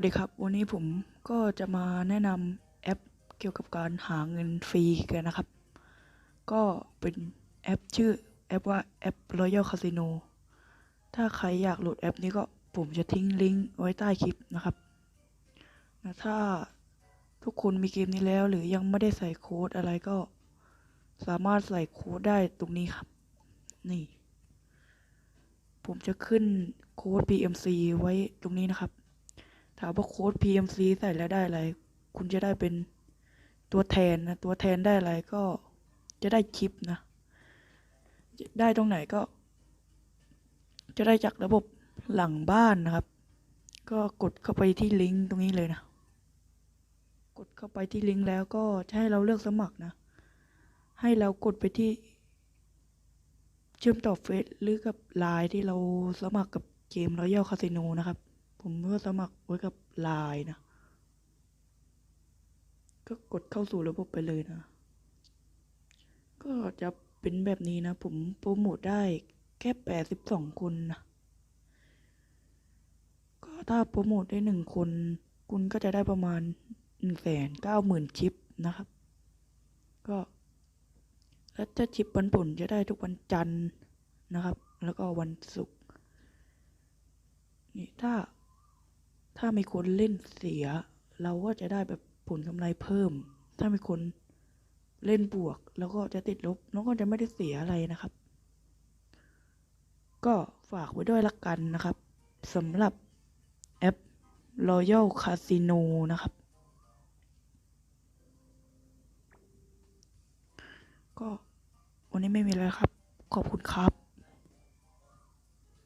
สวัสดีครับวันนี้ผมก็จะมาแนะนำแอปเกี่ยวกับการหาเงินฟรีกันนะครับ ก็เป็นแอปชื่อแอปว่าแอป Royal Casino ถ้าใครอยากโหลดแอปนี้ก็ผมจะทิ้งลิงก์ไว้ใต้คลิปนะครับนะถ้าทุกคนมีเกมนี้แล้วหรือยังไม่ได้ใส่โค้ดอะไรก็สามารถใส่โค้ดได้ตรงนี้ครับ นี่ ผมจะขึ้นโค้ด PMC ไว้ตรงนี้นะครับ ถามว่าโค้ด PMC ใส่แล้วได้อะไร คุณจะได้เป็นตัวแทนนะ ตัวแทนได้อะไรก็จะได้คลิปนะ ได้ตรงไหนก็ จะได้จากระบบหลังบ้านนะครับ ก็กดเข้าไปที่ลิงก์ตรงนี้เลยนะ กดเข้าไปที่ลิงก์แล้วก็จะให้เราเลือกสมัครนะ ให้เรากดไปที่ เชื่อมต่อเฟซหรือกับไลน์ที่เราสมัครกับเกม Royal Casino นะครับ ผมก็สมัครไว้กับไลน์นะ ก็กดเข้าสู่ระบบไปเลยนะ ก็จะเป็นแบบนี้นะ ผมโปรโมทได้แค่แปดสิบสองคนนะ ก็ถ้าโปรโมทได้หนึ่งคน คุณก็จะได้ประมาณหนึ่งแสนเก้าหมื่นชิปนะครับ ก็ แล้วจะชิปปันผลจะได้ทุกวันจันทร์นะครับ แล้วก็วันศุกร์นี่ถ้า ถ้ามีคนเล่นเสีย เราก็จะได้แบบผลกำไรเพิ่ม ถ้ามีคนเล่นบวก แล้วก็จะติดลบแล้วก็จะไม่ได้เสียอะไรนะครับ ก็ฝากไว้ด้วยละกันนะครับสำหรับแอป Royal Casino นะครับ ก็วันนี้ไม่มีอะไรครับ ขอบคุณครับ